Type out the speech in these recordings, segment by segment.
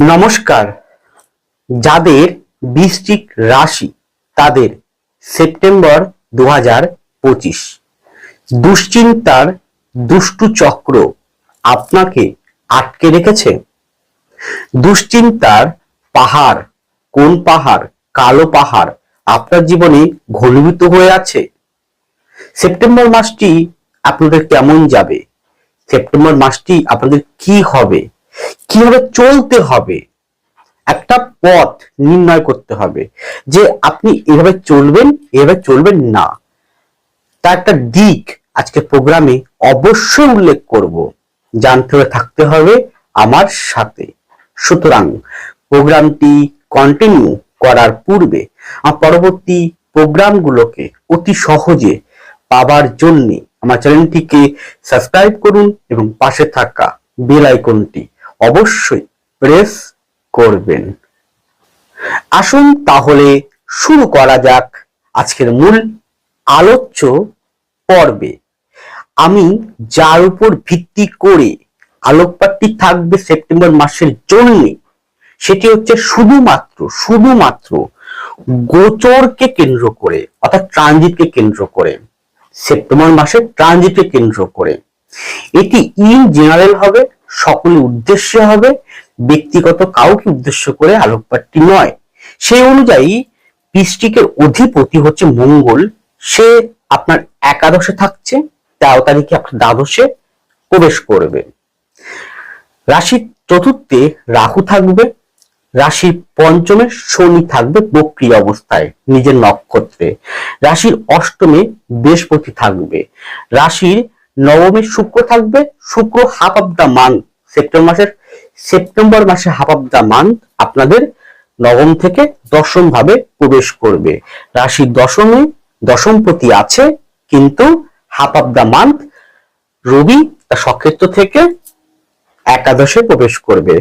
নমস্কার। যাদের বৃশ্চিক রাশি তাদের সেপ্টেম্বর দু হাজার পঁচিশ। দুশ্চিন্তার দুষ্টু চক্র আপনাকে আটকে রেখেছে। দুশ্চিন্তার পাহাড়, কোন পাহাড়? কালো পাহাড় আপনার জীবনে ঘনীভূত হয়ে আছে। সেপ্টেম্বর মাসটি আপনাদের কেমন যাবে? সেপ্টেম্বর মাসটি আপনাদের কি হবে? কীভাবে চলতে হবে? একটা পথ নির্ণয় করতে হবে যে আপনি এভাবে চলবেন এভাবে চলবেন না। তার একটা দিক আজকে প্রোগ্রামে অবশ্যই উল্লেখ করব। জানতে হলে থাকতে হবে আমার সাথে। সুতরাং প্রোগ্রামটি কন্টিনিউ করার পূর্বে আমার পরবর্তী প্রোগ্রামগুলোকে অতি সহজে পাবার জন্য আমার চ্যানেলটিকে সাবস্ক্রাইব করুন এবং পাশে থাকা বেল আইকনটি অবশ্যই প্রেস করবেন। আসুন তাহলে শুরু করা যাক আজকের মূল আলোচ্য পর্বে। আমি যার উপর ভিত্তি করে আলোকপাতটি থাকবে সেপ্টেম্বর মাসের জন্য, সেটি হচ্ছে শুধুমাত্র শুধুমাত্র গোচরকে কেন্দ্র করে, অর্থাৎ ট্রানজিটকে কেন্দ্র করে, সেপ্টেম্বর মাসের ট্রানজিটকে কেন্দ্র করে। এটি ইন জেনারেল হবে সকলের উদ্দেশ্যে হবে, ব্যক্তিগত কাউকে উদ্দেশ্য করে আলোকপাতটি নয়। সেই অনুযায়ী বৃষ্টিকের অধিপতি হচ্ছে মঙ্গল। সে আপনার একাদশে থাকছে, তেরো তারিখে আপনার দ্বাদশে প্রবেশ করবে। রাশির চতুর্থে রাহু থাকবে, রাশির পঞ্চমে শনি থাকবে বক্রিয় অবস্থায়, নিজের নক্ষত্রে। রাশির অষ্টমে বৃহস্পতি থাকবে। রাশির নবমে শুক্র থাকবে, শুক্র half of the month September মাসের, সেপ্টেম্বর মাসে হাফ অফ দ্য মান্থ আপনাদের নবম থেকে দশম ভাবে প্রবেশ করবে। রাশির দশমে দশমপতি আছে, কিন্তু হাফ অফ দ্য মান্থ রবি তার সক্ষেত্র থেকে একাদশে প্রবেশ করবে।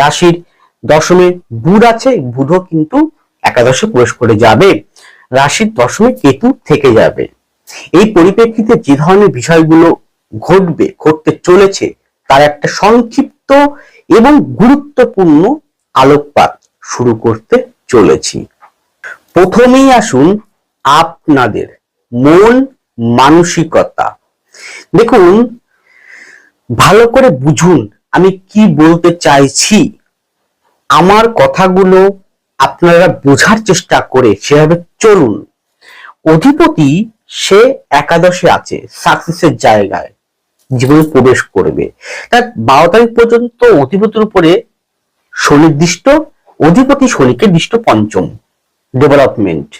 রাশির দশমে বুধ আছে, বুধও কিন্তু একাদশে প্রবেশ করে যাবে। রাশির দশমে কেতু থেকে যাবে। এই পরিপ্রেক্ষিতে যে ধরনের বিষয়গুলো ঘটবে, ঘটতে চলেছে, তার একটা সংক্ষিপ্ত এবং গুরুত্বপূর্ণ আলোকপাত শুরু করতে চলেছি। প্রথমেই আসুন আপনাদের মন মানসিকতা। দেখুন, ভালো করে বুঝুন আমি কি বলতে চাইছি। আমার কথাগুলো আপনারা বোঝার চেষ্টা করে সেভাবে চলুন। অধিপতি সে একাদশে আছে সাকসেসের জায়গায়, জীবনে প্রবেশ করবে। তার বারো তারিখ পর্যন্ত অধিপতির উপরে সুনির্দিষ্ট, অধিপতি শনিকে দৃষ্ট পঞ্চম ডেভেলপমেন্ট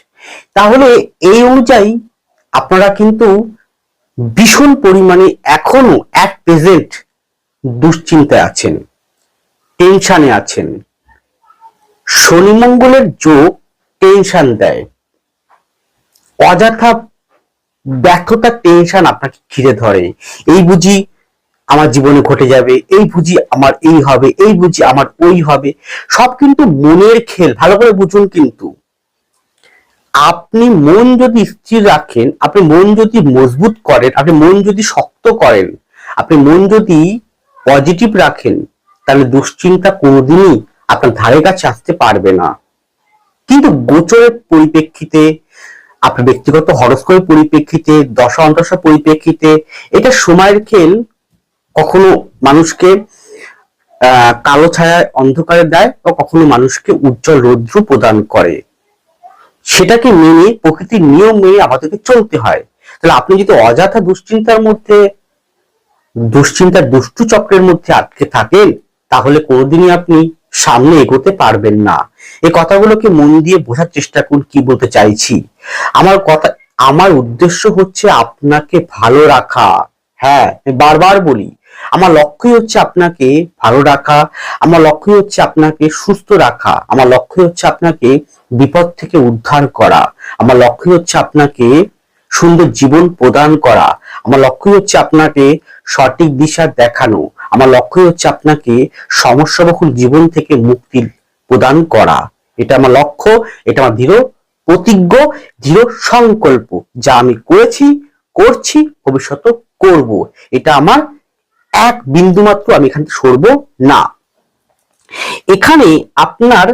তাহলে এই অনুযায়ী আপনারা কিন্তু ভীষণ পরিমাণে এখনও এক প্রেজেন্ট দুশ্চিন্তায় আছেন টেনশনে আছেন। শনি মঙ্গলের যোগ টেনশন দেয়। অযথা ব্যর্থতা টেনশন আপনাকে ঘিরে ধরে। এই বুঝি আমার জীবনে ঘটে যাবে, এই বুঝি আমার এই হবে, এই বুঝি আমার ওই হবে। সব কিন্তু মনের খেল, ভালো করে বুঝুন কিন্তু। আপনি মন যদি স্থির রাখেন, আপনি মন যদি মজবুত করেন, আপনি মন যদি শক্ত করেন, আপনি মন যদি পজিটিভ রাখেন, তাহলে দুশ্চিন্তা কোনোদিনই আপনার ধারে কাছে আসতে পারবে না। কিন্তু গোচরের পরিপ্রেক্ষিতে আপনার ব্যক্তিগত হরস্কোপের পরিপ্রেক্ষিতে, দশা অন্তশা পরিপ্রেক্ষিতে, এটা সময়ের খেল। কখনো মানুষকে কালো ছায়ায় অন্ধকারে দেয় বা কখনো মানুষকে উজ্জ্বল রৌদ্র প্রদান করে। সেটাকে মেনে, প্রকৃতির নিয়ম মেনে আমাদেরকে চলতে হয়। তাহলে আপনি যদি অযথা দুশ্চিন্তার মধ্যে, দুশ্চিন্তার দুষ্টু চক্রের মধ্যে আটকে থাকেন, তাহলে কোনোদিনই আপনি সামনে এগোতে পারবেন না। এই কথাগুলোকে মন দিয়ে বোঝার চেষ্টা করুন, কি বলতে চাইছি? আমার কথা, আমার উদ্দেশ্য হচ্ছে আপনাকে ভালো রাখা। হ্যাঁ বারবার বলি, আমার লক্ষ্যই হচ্ছে আপনাকে ভালো রাখা, আমার লক্ষ্যই হচ্ছে আপনাকে সুস্থ রাখা, আমার লক্ষ্যই হচ্ছে আপনাকে বিপদ থেকে উদ্ধার করা, আমার লক্ষ্যই হচ্ছে আপনাকে সুন্দর জীবন প্রদান করা। আমার লক্ষ্যই হচ্ছে আপনাকে সঠিক দিশা দেখানো। আমার লক্ষ্যই হচ্ছে আপনাকে সমস্যাবহুল জীবন থেকে মুক্তি প্রদান করা। এটা আমার লক্ষ্য, এটা আমার দৃঢ় প্রতিজ্ঞ, দৃঢ় সংকল্প। যা আমি করেছি, করছি ভবিষ্যতে করব। এটা আমার এক বিন্দু মাত্র আমি এখান থেকে সরবো না। এখানে আপনার,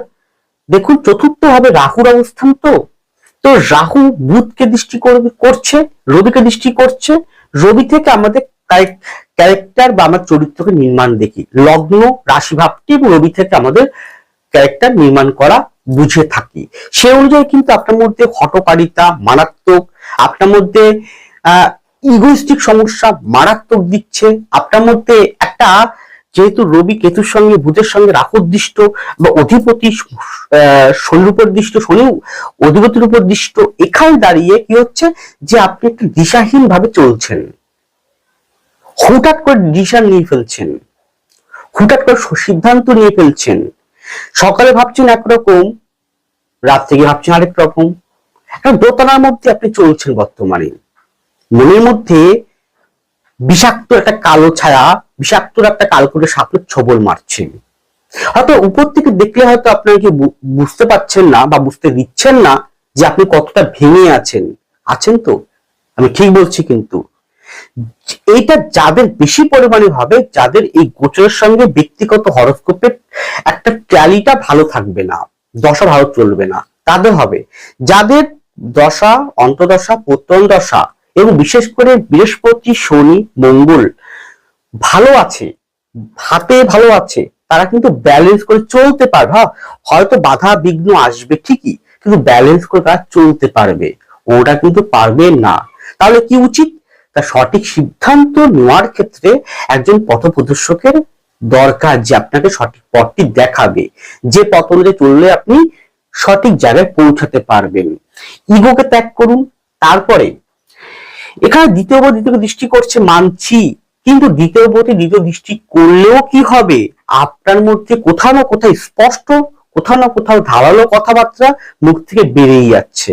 দেখুন চতুর্থ ভাবে রাহুর অবস্থান তো। তো রাহু বুধকে দৃষ্টি করছে, রবিকে দৃষ্টি করছে। রবি থেকে আমাদের ক্যারেক্টার বা আমার চরিত্রকে নির্মাণ দেখি। লগ্ন রাশি ভাবটি এবং রবি থেকে আমাদের ক্যারেক্টার নির্মাণ করা বুঝে থাকি। সে অনুযায়ী কিন্তু আপনার মধ্যে হটকারিতা মারাত্মক, আপনার মধ্যে, আহ ইগোইস্টিক সমস্যা মারাত্মক দিচ্ছে, আপনার মধ্যে একটা যেহেতু রবি কেতুর সঙ্গে, বুধের সঙ্গে রাহুর দৃষ্ট বা অধিপতি শনির উপর দৃষ্ট, শনি অধিপতির উপর দৃষ্ট, এখানে দাঁড়িয়ে কি হচ্ছে যে আপনি একটু দিশাহীন ভাবে চলছেন। হুটাট করে ডিসিশন নিয়ে ফেলছেন। হুটাট করে সিদ্ধান্ত নিয়ে ফেলছেন। সকালে ভাবছেন একরকম রাত থেকে ভাবছেন আরেক রকম। একটা দোতলার মধ্যে আপনি চলছেন বর্তমানে। মনের মধ্যে বিষাক্ত একটা কালো ছায়া, বিষাক্ত একটা কালকুটে সাপের ছবল মারছে। হয়তো উপর থেকে দেখলে হয়তো আপনাকে বুঝতে পারছেন না বা বুঝতে দিচ্ছেন না যে আপনি কতটা ভেঙে আছেন। আছেন তো? আমি ঠিক বলছি কিন্তু। এইটা যাদের বেশি পরিমাণে হবে যাদের এই গোচরের সঙ্গে ব্যক্তিগত হরস্কোপের একটা ট্যালিটা ভালো থাকবে না, দশা ভালো চলবে না, তাদের হবে। যাদের দশা অন্তদশা প্রত্যন দশা এবং বিশেষ করে বৃহস্পতি শনি মঙ্গল ভালো আছে হাতে ভালো আছে তারা কিন্তু ব্যালেন্স করে চলতে পারবে। হ্যাঁ, হয়তো বাধা বিঘ্ন আসবে ঠিকই কিন্তু ব্যালেন্স করে তারা চলতে পারবে ওটা কিন্তু পারবে না। তাহলে কি উচিত? তা সঠিক সিদ্ধান্ত নেওয়ার ক্ষেত্রে একজন পথপ্রদর্শকের দরকার যে আপনাকে সঠিক পথটি দেখাবে যে পথ অনুযায়ী চললে আপনি সঠিক জায়গায় পৌঁছাতে পারবেন। ইগোকে ত্যাগ করুন তারপরে এখানে দ্বিতীয় দ্বিতীয় দৃষ্টি করছে মানছি, কিন্তু দ্বিতীয় প্রতি দ্বিতীয় দৃষ্টি করলেও কি হবে? আপনার মধ্যে কোথাও না কোথাও স্পষ্ট, কোথাও না কোথাও ধারালো কথাবার্তা মুখ থেকে বেরিয়ে যাচ্ছে।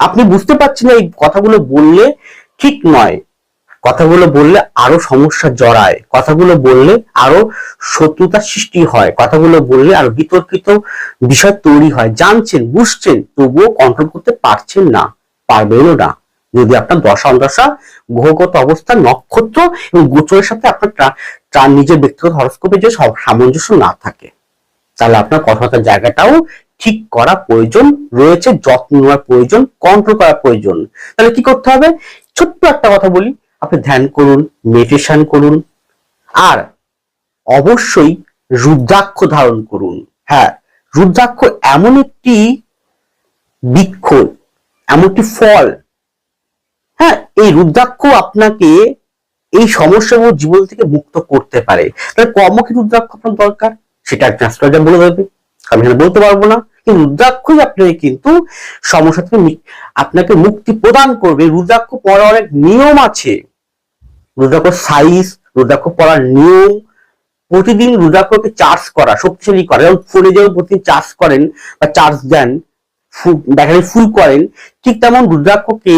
আপনি বুঝতে পারছেন এই কথাগুলো বললে ঠিক নয়। কথাগুলো বললে আরও সমস্যা জড়ায়। কথাগুলো বললে আরও শত্রুতার সৃষ্টি হয়। কথাগুলো বললে আরও বিতর্কিত বিষয় তৈরি হয়। জানছেন, বুঝছেন, তবুও কন্ট্রোল করতে পারছেন না, পারবেনও না। যদি আপনার দশা অদশা গ্রহগত অবস্থা, নক্ষত্র এবং গোচরের সাথে আপনার নিজের ব্যক্তিগত হরস্কোপে যে সব সামঞ্জস্য না থাকে, তাহলে আপনার কথাবার্তার জায়গাটাও ঠিক করা প্রয়োজন, রয়েছে, যত্ন নেওয়ার প্রয়োজন কন্ট্রোল করার প্রয়োজন। তাহলে কি করতে হবে? ছোট্ট একটা কথা বলি, আপনি ধ্যান করুন মেডিটেশন করুন, আর অবশ্যই রুদ্রাক্ষ ধারণ করুন। হ্যাঁ রুদ্রাক্ষ এমন একটি বৃক্ষ, এমন একটি ফল হ্যাঁ এই রুদ্রাক্ষ আপনাকে এই সমস্যাগুলো জীবন থেকে মুক্ত করতে পারে। তাহলে কর্মকে রুদ্রাক্ষ আপনার দরকার? সেটা একটা বলে দেবে। আমি এখানে বলতে পারব না। কিন্তু রুদ্রাক্ষই আপনাকে কিন্তু সমস্যা থেকে আপনাকে মুক্তি প্রদান করবে। রুদ্রাক্ষ পড়ার অনেক নিয়ম আছে। রুদ্রাক্ষ সাইজ রুদ্রাক্ষ পড়ার নিয়ম। প্রতিদিন রুদ্রাক্ষকে চার্জ করা, শক্তিশালী করা। যেমন ফোনে যেমন প্রতিদিন চার্জ করেন বা চার্জ দেন ব্যাটারি ফুল করেন, ঠিক তেমন রুদ্রাক্ষকে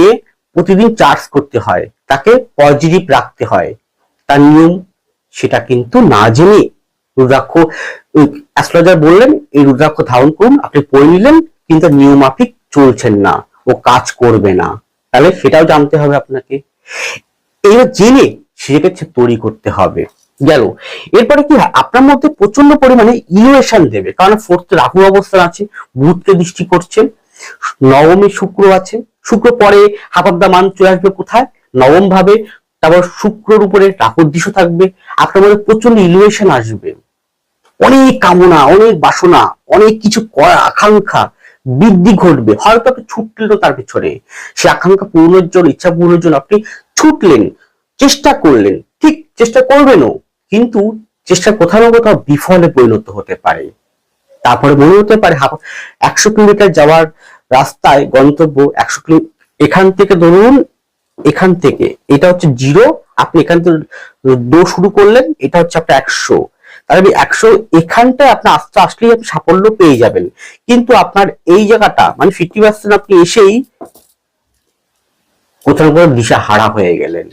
প্রতিদিন চার্জ করতে হয়, তাকে পজিটিভ রাখতে হয়। তার নিয়ম সেটা কিন্তু না জেনে রুদ্রাক্ষ অ্যাস্ট্রোলজার বললেন, এই রুদ্রাক্ষ ধারণ করুন, আপনি পড়ে নিলেন, কিন্তু নিয়মাফিক চলছেন না, ও কাজ করবে না। তাহলে সেটাও জানতে হবে আপনাকে। এইবার জেনে সেটাকে তৈরি করতে হবে। গেল। এরপরে কি হয়, আপনার মধ্যে প্রচণ্ড পরিমাণে ইনোভেশন দেবে, কারণ ফোর্থ রাহু অবস্থান আছে, বুধকে দৃষ্টি করছেন, নবমী শুক্র আছে শুক্র পরে হাফ অফ দা মান চলে আসবে কোথায়? নবম ভাবে। তারপর শুক্রর উপরে রাহুর দৃশ্য থাকবে। আপনার মধ্যে প্রচণ্ড ইনোভেশন আসবে। অনেক কামনা, অনেক বাসনা, অনেক কিছু করার আকাঙ্ক্ষা বৃদ্ধি ঘটবে। হয়তো আপনি ছুটলেন তার পিছনে। সে আকাঙ্ক্ষা পূরণের জন্য, ইচ্ছা পূরণের জন্য আপনি ছুটলেন, চেষ্টা করলেন। ঠিক চেষ্টা করবেনও, কিন্তু চেষ্টা কোথাও না কোথাও বিফলে পরিণত হতে পারে। তারপরে মনে হতে পারে একশো কিলোমিটার যাওয়ার রাস্তায় গন্তব্য একশো কিলো এখান থেকে ধরুন, এখান থেকে, এটা হচ্ছে জিরো, আপনি এখান থেকে দো শুরু করলেন, এটা হচ্ছে আপনার একশো। তাহলে একশো, এখানটায় আপনি আস্তে আসলেই আপনি সাফল্য পেয়ে যাবেন। কিন্তু আপনার এই জায়গাটা মানে ফিফটি পার্সেন্ট আপনি এসেই কোথাও কোথাও দিশা হারা হয়ে গেলেন।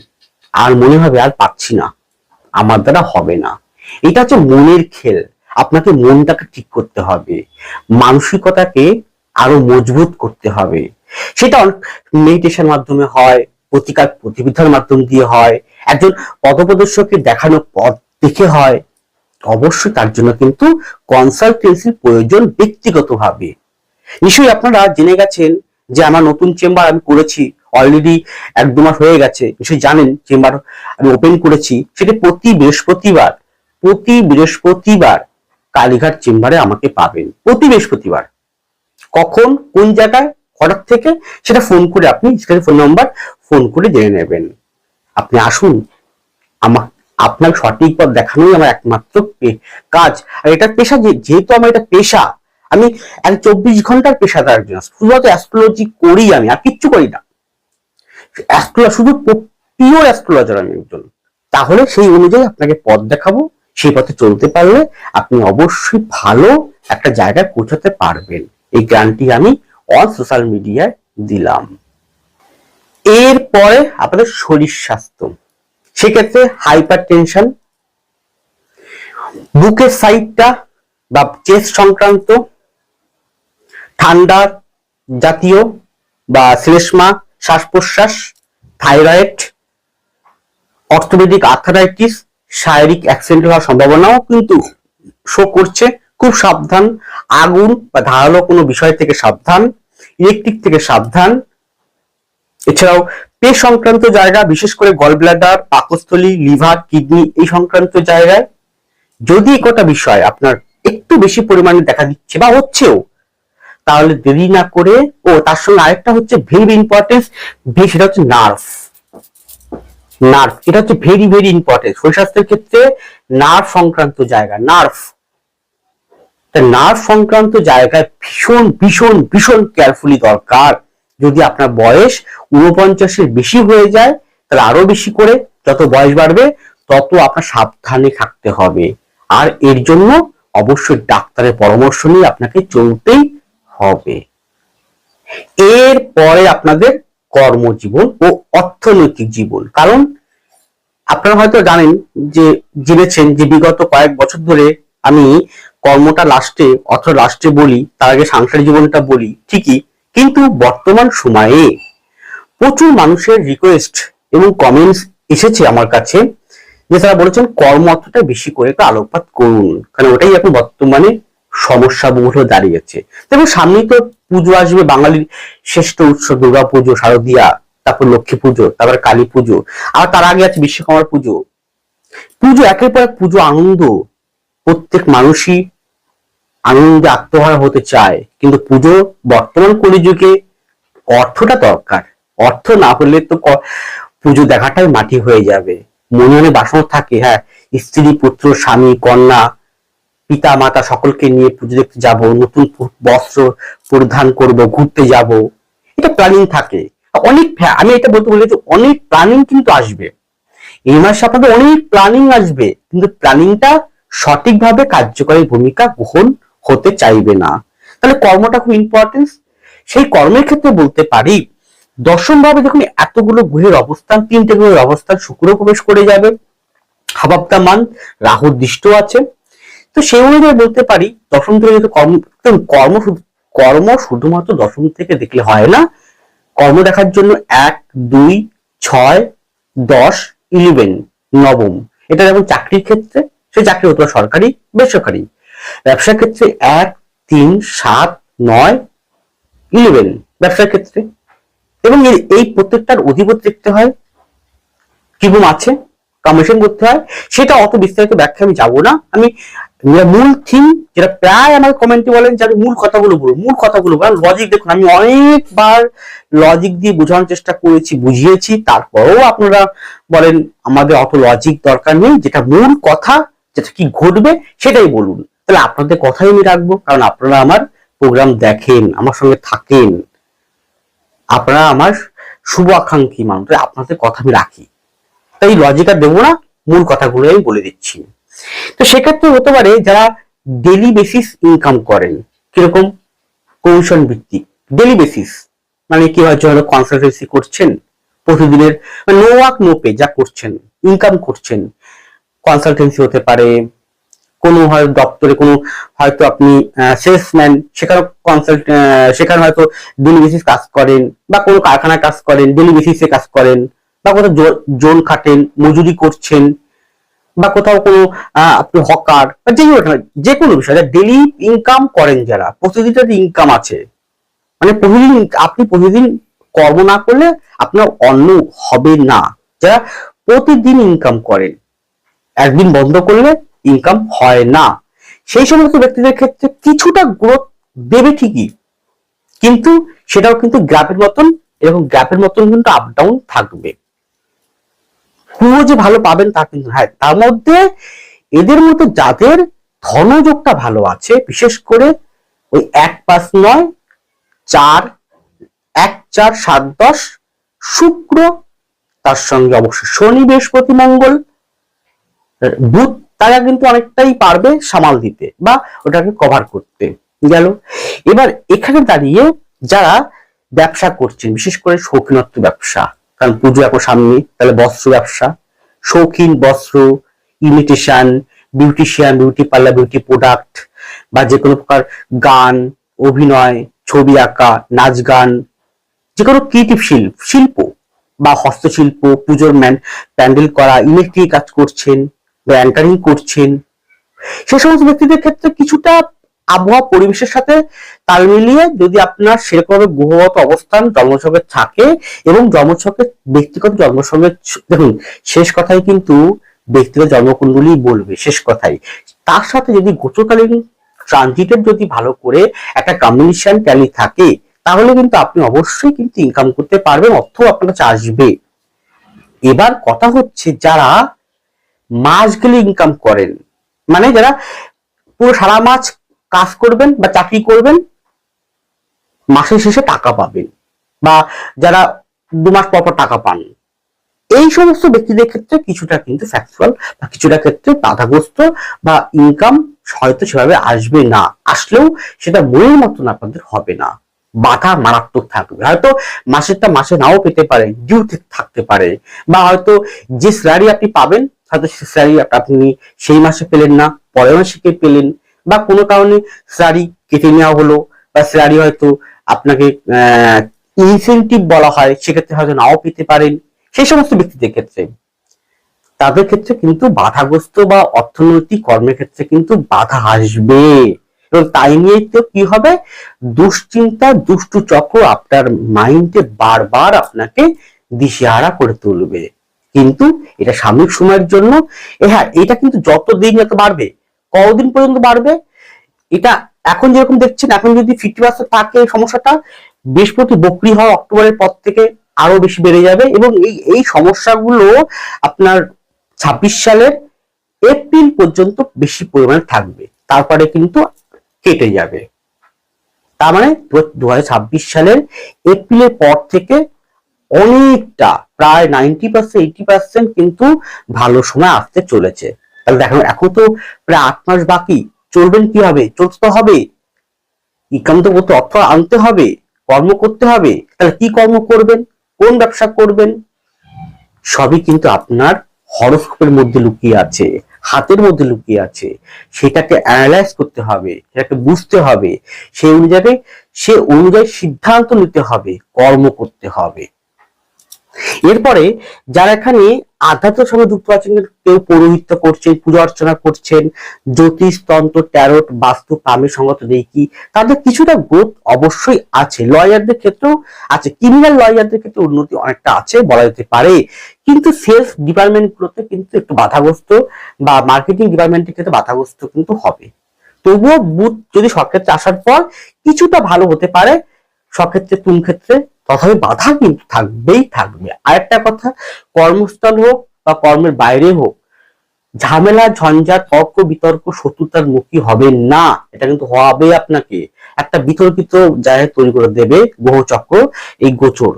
আর মনে হবে আর পাচ্ছি না। আমার দ্বারা হবে না। এটা হচ্ছে মনের খেল। আপনাকে মনটাকে ঠিক করতে হবে। মানসিকতাকে মজবুত করতে হবে। সেটা মেডিটেশন মাধ্যমে হয়, প্রতিকার প্রতিবিধার মাধ্যম দিয়ে হয়। একজন পথপ্রদর্শকের দেখানো পথ দেখে হয়। অবশ্যই তার জন্য কিন্তু কনসালটেন্সির প্রয়োজন ব্যক্তিগতভাবে। নিশ্চয়ই আপনারা জেনে গেছেন যে আমার নতুন চেম্বার আমি করেছি অলরেডি এক দু মাস হয়ে গেছে। নিশ্চয়ই জানেন চেম্বার আমি ওপেন করেছি, সেটা প্রতি বৃহস্পতিবার প্রতি বৃহস্পতিবার কালীঘাট চেম্বারে আমাকে পাবেন। প্রতি বৃহস্পতিবার। কখন, কোন জায়গায়, হঠাৎ থেকে সেটা ফোন করে আপনি ফোন নাম্বার ফোন করে জেনে নেবেন। আপনি আসুন আমার আপনার সঠিক পথ দেখানোই আমার একমাত্র কাজ। আর এটা পেশা যেহেতু আমার এটা পেশা, আমি এক চব্বিশ ঘণ্টার পেশাদার একজন শুধুমাত্র অ্যাস্ট্রোলজি করি আমি, আর কিচ্ছু করি না। শুধু পিওর অ্যাস্ট্রোলজার আমি একজন। তাহলে সেই অনুযায়ী আপনাকে পথ দেখাবো, সেই পথে চলতে পারলে আপনি অবশ্যই ভালো একটা জায়গায় পৌঁছাতে পারবেন। এই গ্যারান্টি আমি অন সোশ্যাল মিডিয়ায় দিলাম। এরপরে আপনাদের শরীর স্বাস্থ্য। সেক্ষেত্রে হাইপার টেনশন বুকের সাইডটা বা চেস্ট সংক্রান্ত ঠান্ডা জাতীয় বা শ্লেষ্মা শ্বাস প্রশ্বাস থাইরয়েড অর্থোপেডিক আর্থারাইটিস শারীরিক অ্যাক্সিডেন্ট হওয়ার সম্ভাবনাও কিন্তু শো করছে। খুব সাবধান। আগুন বা ধারালো কোনো বিষয় থেকে সাবধান ইলেকট্রিক থেকে সাবধান। এছাড়াও পে সংক্রান্ত জায়গা, বিশেষ করে গল ব্লাডার পাকস্থলী লিভার কিডনি এই সংক্রান্ত জায়গায় যদি একটা বিষয় আপনার একটু বেশি পরিমাণে দেখা দিচ্ছে বা হচ্ছেও, তাহলে দেরি না করে, ও তার সঙ্গে আরেকটা হচ্ছে ভেরি ইম্পর্টেন্স সেটা হচ্ছে নার্ভ নার্ভ এটা হচ্ছে ভেরি ভেরি ইম্পর্টেন্ট শরীর স্বাস্থ্যের ক্ষেত্রে নার্ভ সংক্রান্ত জায়গা নার্ভ নার্ভ সংক্রান্ত জায়গায় ভীষণ ভীষণ ভীষণ কেয়ারফুলি দরকার। যদি আপনার বয়স উনপঞ্চাশের বেশি হয়ে যায়, তাহলে আরও বেশি করে, যত বয়স বাড়বে, তত আপনার সাবধানে থাকতে হবে। আর এর জন্য অবশ্যই ডাক্তারের পরামর্শ নিয়ে আপনাকে চলতেই হবে। এর পরে আপনাদের কর্মজীবন ও অর্থনৈতিক জীবন। কারণ আপনারা হয়তো জানেন যে, জেনেছেন যে বিগত কয়েক বছর ধরে আমি কর্মটা লাস্টে অর্থ লাস্টে বলি, তার আগে সাংসারিক জীবনটা বলি, ঠিকই, কিন্তু বর্তমান সময়ে প্রচুর মানুষের রিকোয়েস্ট এবং কমেন্টস এসেছে আমার কাছে, যে তারা বলেছেন কর্ম অর্থটা বেশি করে একটু আলোকপাত করুন, কারণ ওটাই এখন বর্তমানে সমস্যা বহুল হয়ে দাঁড়িয়েছে। এবং সামনেই তো পুজো আসবে, বাঙালির শ্রেষ্ঠ উৎসব, দুর্গা পুজো, শারদীয়া, তারপর লক্ষ্মী পুজো, তারপর কালী পুজো আর তার আগে আছে বিশ্বকর্মা পুজো। পুজো একের পর এক পুজো আনন্দ প্রত্যেক মানুষই আনন্দে আত্মহারা হতে চায়, কিন্তু পুজো বর্তমান কলিযুগে অর্থটা দরকার। অর্থ না হলে তো পুজো দেখাটাই মাটি হয়ে যাবে। মনে মনে বাসনা থাকে হ্যাঁ স্ত্রী, পুত্র, স্বামী, কন্যা, পিতা, মাতা সকলকে নিয়ে পুজো দেখতে যাব, নতুন বস্ত্র পরিধান করব, ঘুরতে যাব। এটা প্ল্যানিং থাকে। অনেক আমি এটা বলতে বলি যে অনেক প্ল্যানিং কিন্তু আসবে। এই মাসে আপনাদের অনেক প্ল্যানিং আসবে, কিন্তু প্ল্যানিংটা সঠিকভাবে কার্যকরী ভূমিকা গ্রহণ হতে চাইবে না। তাহলে কর্মটা খুব ইম্পর্টেন্স সেই কর্মের ক্ষেত্রে বলতে পারি, দশম ভাবে যখন এতগুলো গ্রহের অবস্থান, তিনটে গ্রহের অবস্থান শুক্র প্রবেশ করে যাবে। হাবাবদা মান, রাহুর দৃষ্ট আছে। তো সেই অনুযায়ী বলতে পারি, দশম থেকে যেহেতু কর্ম কর্ম কর্ম শুধুমাত্র দশম থেকে দেখলে হয় না। কর্ম দেখার জন্য এক, দুই, ছয়, দশ ইলেভেন নবম। এটা যেমন চাকরির ক্ষেত্রে সে চাকরি হতো সরকারি, বেসরকারি। ব্যবসার ক্ষেত্রে এক, তিন, সাত, নয় ইলেভেন ব্যবসার ক্ষেত্রে। এবং এই- প্রত্যেকটার অধিপতি দেখতে হয়, কীরকম আছে কমিশন করতে হয়, সেটা অত বিস্তারিত ব্যাখ্যা আমি যাব না। আমি মূল থিম যেটা প্রায় আমার কমেন্টে বলেন যে আমি মূল কথাগুলো বলব। মূল কথাগুলো কারণ লজিক দেখুন, আমি অনেকবার লজিক দিয়ে বোঝানোর চেষ্টা করেছি, বুঝিয়েছি, তারপরেও আপনারা বলেন আমাদের অত লজিক দরকার নেই, যেটা মূল কথা যেটা কি ঘটবে সেটাই বলুন। তাহলে আপনাদের কথাই আমি রাখব, কারণ আপনারা আমার প্রোগ্রাম দেখেন, আমার সঙ্গে থাকেন। আপনারা আমার শুভ আকাঙ্ক্ষী মানুষ আপনাদের কথা আমি রাখি। তাই লজিক আর দেবো না, মূল কথাগুলো আমি বলে দিচ্ছি। তো সেক্ষেত্রে হতে পারে যারা ডেলি বেসিস ইনকাম করেন, কীরকম? কমিশন ভিত্তিক ডেলি বেসিস মানে কি হয়তো হলো কনসালটেন্সি করছেন, প্রতিদিনের নো ওয়ার্ক নো পে যা করছেন ইনকাম করছেন। কনসালটেন্সি হতে পারে, কোনো হয় দপ্তরে, কোনো হয়তো আপনি সেলসম্যান সেখানে কনসাল্ট সেখানে হয়তো ডেলি বেসিস কাজ করেন, বা কোনো কারখানায় কাজ করেন ডেলি বেসিসে কাজ করেন, বা কোথাও জোন খাটেন, মজুরি করছেন, বা কোথাও কোনো আপনি হকার, বা যে কোনো যে কোনো বিষয় ডেলি ইনকাম করেন যারা প্রতিদিনের ইনকাম আছে মানে প্রতিদিন, আপনি প্রতিদিন কর্ম না করলে আপনার অন্ন হবে না। যারা প্রতিদিন ইনকাম করেন একদিন বন্ধ করলে ইনকাম হয় না। সেই সমস্ত ব্যক্তিদের ক্ষেত্রে কিছুটা গ্রোথ দেবে ঠিকই। কিন্তু সেটাও কিন্তু গ্রাফের মতন এরকম গ্রাফের মতন কিন্তু আপ ডাউন থাকবে। পুরো যে ভালো পাবেন তা কিন্তু হ্যাঁ তার মধ্যে এদের মতো যাদের ধনযোগটা ভালো আছে, বিশেষ করে ওই এক পাঁচ নয়, চার, এক, চার, সাত, দশ, শুক্র, তার সঙ্গে অবশ্যই শনি, বৃহস্পতি, মঙ্গল বুধ তারা কিন্তু অনেকটাই পারবে সামাল দিতে বা ওটাকে কভার করতে। গেল। এবার এখানে দাঁড়িয়ে যারা ব্যবসা করছেন, বিশেষ করে শৌখিনত্ব ব্যবসা, কারণ পুজো এখন সামনে, তাহলে বস্ত্র ব্যবসা, শৌখিন বস্ত্র imitation beautician beauty parlour beauty product বা যে কোনো প্রকার গান, অভিনয়, ছবি আঁকা, নাচ গান, যে কোনো ক্রিয়েটিভ শিল্প শিল্প বা হস্তশিল্প, পুজোর ম্যান, প্যান্ডেল করা ইলেকট্রিক কাজ করছেন বা অ্যাঙ্কারিং করছেন। সে সমস্ত ব্যক্তিদের ক্ষেত্রে কিছুটা আবহাওয়া পরিবেশের সাথে তাল মিলিয়ে যদি আপনার সেরকম গ্রহগত অবস্থান জন্মছকে থাকে এবং জন্মছকের ব্যক্তিগত জন্মসঙ্গে দেখুন, শেষ কথাই কিন্তু ব্যক্তিগত জন্মকুণ্ডলী বলবে, শেষ কথাই। তার সাথে যদি গোচরকালীন ট্রানজিটের যদি ভালো করে একটা কম্বিনেশন ট্যালি থাকে, তাহলে কিন্তু আপনি অবশ্যই কিন্তু ইনকাম করতে পারবেন অর্থ আপনার কাছে আসবে। এবার কথা হচ্ছে যারা মাস গেলে ইনকাম করেন। মানে যারা পুরো সারা মাস কাজ করবেন বা চাকরি করবেন, মাসের শেষে টাকা পাবেন বা যারা দু মাস পর পর টাকা পান। এই সমস্ত ব্যক্তিদের ক্ষেত্রে কিছুটা কিন্তু ফ্যাকচুয়াল বা কিছুটা ক্ষেত্রে বাধাগ্রস্ত বা ইনকাম হয়তো সেভাবে আসবে না। আসলেও সেটা মনের মতন আপনাদের হবে না। বাধা মারাত্মক থাকবে। হয়তো মাসেরটা মাসে নাও পেতে পারে ডিউ থাকতে পারে। বা হয়তো যে স্যালারি আপনি পাবেন হয়তো সে স্যালারি আপনি সেই মাসে পেলেন না, পরের মাসে কে পেলেন? বা কোনো কারণে স্যালারি কেটে নেওয়া হলো, বা স্যালারি হয়তো আপনাকে ইনসেন্টিভ বলা হয়, সেক্ষেত্রে হয়তো নাও পেতে পারেন। সেই সমস্ত ব্যক্তিদের ক্ষেত্রে। তাদের ক্ষেত্রে কিন্তু বাধাগ্রস্ত বা অর্থনৈতিক কর্মের ক্ষেত্রে কিন্তু বাধা আসবে। এবং তাই নিয়ে তো কি হবে? দুশ্চিন্তা, দুষ্টু চক্র আপনার মাইন্ডে বারবার আপনাকে দিশেহারা করে তুলবে। কিন্তু এটা সাময়িক সময়ের জন্য হ্যাঁ এটা কিন্তু যত দিন যত বাড়বে, কতদিন পর্যন্ত বাড়বে, এটা এখন যেরকম দেখছেন, এখন যদি ফিফটি পার্সেন্ট থাকে সমস্যাটা, বৃহস্পতি বকরি হয় অক্টোবরের পর থেকে আরও বেশি বেড়ে যাবে এবং এই এই সমস্যাগুলো আপনার ছাব্বিশ সালের এপ্রিল পর্যন্ত বেশি পরিমাণে থাকবে, তারপরে কিন্তু কেটে যাবে। তার মানে দু হাজার ছাব্বিশ সালের এপ্রিলের পর থেকে অনেকটা, প্রায় নাইনটি পার্সেন্ট এইটি পার্সেন্ট কিন্তু ভালো সময় আসতে চলেছে। তাহলে দেখেন এখন তো প্রায় আট মাস বাকি। চলবেন কি হবে চলতে তো হবে। ইনকাম তো করতে অর্থ আনতে হবে, কর্ম করতে হবে। তাহলে কি কর্ম করবেন? কোন ব্যবসা করবেন? সবই কিন্তু আপনার হরস্কোপের মধ্যে লুকিয়ে আছে, হাতের মধ্যে লুকিয়ে আছে। সেটাকে অ্যানালাইজ করতে হবে, সেটাকে বুঝতে হবে। সেই অনুযায়ী সে অনুযায়ী সিদ্ধান্ত নিতে হবে, কর্ম করতে হবে। এরপরে যারা এখানে আধ্যাত্মের সঙ্গে যুক্ত আছেন কেউ পৌরোহিত্য করছেন, পূজা অর্চনা করছেন, জ্যোতিষ, তন্ত্র, ট্যারোট, বাস্তু পামের সঙ্গত দেখি তাদের কিছুটা গ্রোথ অবশ্যই আছে। লয়ারদের ক্ষেত্রেও আছে ক্রিমিনাল লয়ারদের ক্ষেত্রে উন্নতি অনেকটা আছে বলা যেতে পারে। কিন্তু সেলস ডিপার্টমেন্ট গুলোতে কিন্তু একটু বাধাগ্রস্ত বা মার্কেটিং ডিপার্টমেন্টের ক্ষেত্রে বাধাগ্রস্ত কিন্তু হবে। তবুও বুথ যদি সক্ষেত্রে আসার পর কিছুটা ভালো হতে পারে সক্ষেত্রে তুম ক্ষেত্রে? তথাপি বাধা কিন্তু থাকবেই থাকবে। আরেকটা কথা, কর্মস্থল হোক বা কর্মের বাইরে হোক, ঝামেলা, ঝঞ্ঝাট, তর্ক, বিতর্ক, শত্রুতার মুখী হবে না। এটা কিন্তু হবে আপনাকে। একটা বিতর্কিত জায়গায় তৈরি করে দেবে গ্রহচক্র এই গোচর।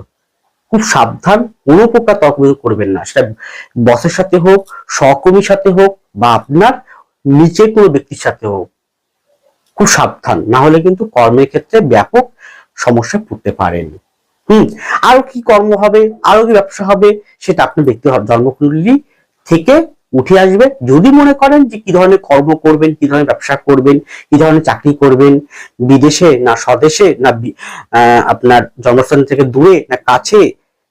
খুব সাবধান, কোনো প্রকার তর্ক করবেন না। সেটা বসের সাথে হোক, সহকর্মীর সাথে হোক বা আপনার নিচের কোনো ব্যক্তির সাথে হোক। খুব সাবধান। না হলে কিন্তু কর্মের ক্ষেত্রে ব্যাপক সমস্যা পড়তে পারেন। হুম, আরও কি কর্ম হবে, আরও কি ব্যবসা হবে, সেটা আপনার ব্যক্তি জন্মকুণ্ডলী থেকে উঠে আসবে যদি মনে করেন যে কি ধরনের কর্ম করবেন, কি ধরনের ব্যবসা করবেন, কি ধরনের চাকরি করবেন, বিদেশে না স্বদেশে, না আপনার জন্মস্থান থেকে দূরে, না কাছে,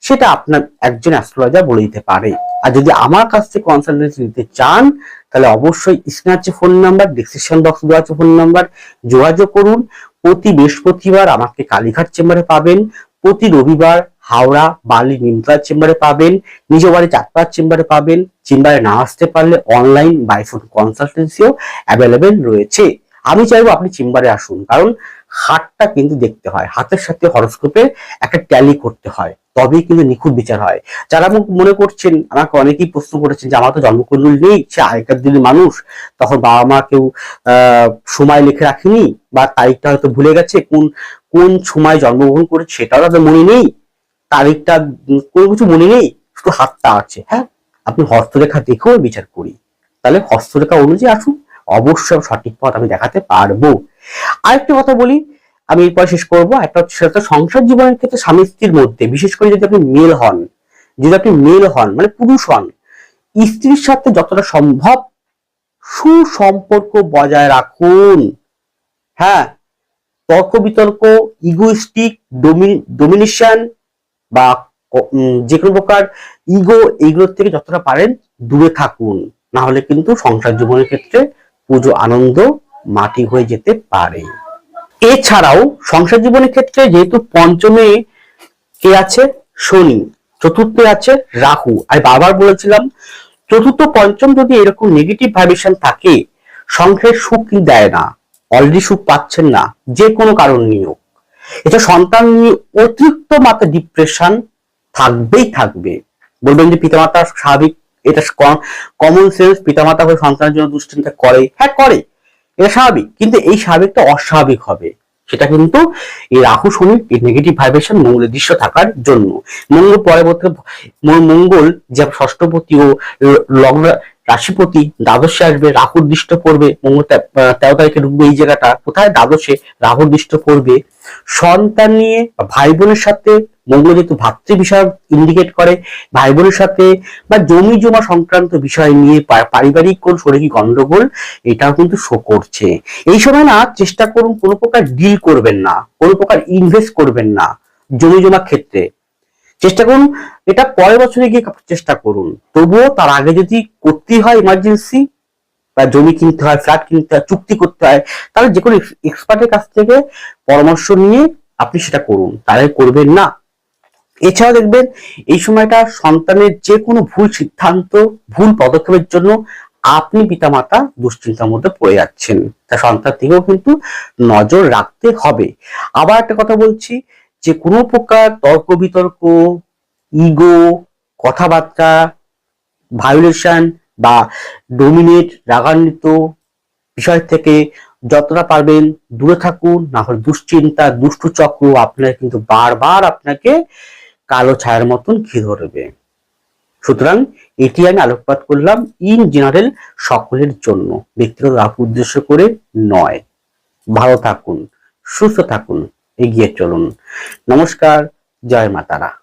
সেটা আপনার একজন অ্যাস্ট্রোলজার বলে দিতে পারে। আর যদি আমার কাছ থেকে কনসালটেন্সি নিতে চান, তাহলে অবশ্যই স্ক্রিনে ফোন নাম্বার ডিসক্রিপশন বক্স দেওয়া আছে ফোন নাম্বার যোগাযোগ করুন। প্রতি বৃহস্পতিবার আমাকে কালীঘাট চেম্বারে পাবেন। প্রতি রবিবার হাওড়া, বালি, নিমতলার চেম্বারে পাবেন, নিজ বাড়ি চাঁদপাড়ার চেম্বারে পাবেন, চেম্বারে না আসতে পারলে অনলাইন বাইফোন কনসালটেন্সিও অ্যাভেলেবেল রয়েছে। আমি চাইব আপনি চেম্বারে আসুন, কারণ হাতটা কিন্তু দেখতে হয়, হাতের সাথে হরস্কোপের একটা ট্যালি করতে হয়। তবেই কিন্তু নিখুঁত বিচার হয়। যারা মনে করছেন, আমাকে অনেকেই প্রশ্ন করেছেন যে, আমার তো জন্মকুণ্ডল নেই, সে আগেকার দিনের মানুষ। তখন বাবা মা কেউ সময় লিখে রাখেনি বা তারিখটা হয়তো ভুলে গেছে, কোন কোন সময় জন্মগ্রহণ করেছে সেটাও তাদের মনে নেই। তারিখটা, কোনো কিছু মনে নেই, শুধু হাতটা আছে। হ্যাঁ আপনি হস্তরেখা দেখেও বিচার করি। তাহলে হস্তরেখা অনুযায়ী আসুন, অবশ্যই সঠিক পথ আমি দেখাতে পারব। আরেকটা কথা বলি আমি এরপর শেষ করব। একটা সেটা সংসার জীবনের ক্ষেত্রে স্বামী স্ত্রীর মধ্যে, বিশেষ করে যদি আপনি মেল হন, যদি আপনি মেল হন মানে পুরুষ হন, স্ত্রীর সাথে যতটা সম্ভব সুসম্পর্ক বজায় রাখুন। হ্যাঁ তর্ক বিতর্ক ইগোইস্টিক ডোমিনেশন বা যে কোনো প্রকার ইগো এইগুলোর থেকে যতটা পারেন দূরে থাকুন। না হলে কিন্তু সংসার জীবনের ক্ষেত্রে পুজো আনন্দ মাটি হয়ে যেতে পারে। এছাড়াও সংসার জীবনের ক্ষেত্রে যেহেতু পঞ্চমে কে আছে, শনি, চতুর্থে আছে রাহু। আর বারবার বলেছিলাম, চতুর্থ, পঞ্চম যদি এরকম নেগেটিভ ভাইব্রেশন থাকে সংসারের সুখ কিন্তু দেয় না। অলরেডি সুখ পাচ্ছেন না, যে কোনো কারণ নিয়েও। এটা সন্তান নিয়ে অতিরিক্ত মাত্রা ডিপ্রেশন থাকবেই থাকবে। বলবেন যে পিতামাতা স্বাভাবিক, এটা কমন সেন্স পিতামাতা হয়ে সন্তানের জন্য দুশ্চিন্তা করে হ্যাঁ করে এটা স্বাভাবিক, কিন্তু এই স্বাভাবিকটা অস্বাভাবিক হবে। সেটা কিন্তু এই রাহু শনির নেগেটিভ ভাইব্রেশন মঙ্গলের দৃশ্য থাকার জন্য। মঙ্গল পরবর্তী মঙ্গল যে ষষ্ঠপতি ও লগ্ন রাশিপতি দ্বাদশে আসবে রাহুর দৃষ্ট পড়বে মঙ্গল তেরো তারিখে ঢুকবে এই জায়গাটা। কোথায়? দ্বাদশে রাহুর দৃষ্ট পড়বে সন্তান নিয়ে ভাই বোনের সাথে মঙ্গল যেহেতু ভাতৃ বিষয় ইন্ডিকেট করে, ভাই বোনের সাথে বা জমি জমা সংক্রান্ত বিষয় নিয়ে পারিবারিক কোন শরীর গন্ডগোল, এটাও কিন্তু শো করছে। এই সময় না চেষ্টা করুন কোনো প্রকার ডিল করবেন না, কোনো প্রকার ইনভেস্ট করবেন না জমি জমা ক্ষেত্রে। চেষ্টা করুন, এটা পরের বছরে গিয়ে চেষ্টা করুন। তবুও তার আগে যদি করতেই হয় ইমার্জেন্সি বা জমি কিনতে হয় ফ্ল্যাট কিনতে হয়, চুক্তি করতে হয়, তাহলে যে কোনো এক্সপার্টের কাছ থেকে পরামর্শ নিয়ে আপনি সেটা করুন। তাহলে করবেন না। এছাড়া দেখবেন, এই সময়টা সন্তানের যে কোনো ভুল সিদ্ধান্ত, ভুল পদক্ষেপের জন্য আপনি পিতামাতা দুশ্চিন্তার মধ্যে পড়ে যাচ্ছেন। তা সন্তান থেকেও কিন্তু নজর রাখতে হবে। আবার একটা কথা বলছি যে কোনো প্রকার তর্ক বিতর্ক ইগো কথাবার্তা ভায়োলেশন বা ডোমিনেট রাগান্বিত বিষয় থেকে যতটা পারবেন দূরে থাকুন, না হলে দুশ্চিন্তা, দুষ্টু চক্র আপনার কিন্তু বারবার আপনাকে কালো ছায়ার মতন ঘিরে ধরবে। সুতরাং এটি আমি আলোকপাত করলাম ইন জেনারেল সকলের জন্য। ব্যক্তিগত লাভ উদ্দেশ্য করে নয়। ভালো থাকুন, সুস্থ থাকুন। এগিয়ে চলুন। নমস্কার জয় মাতারা।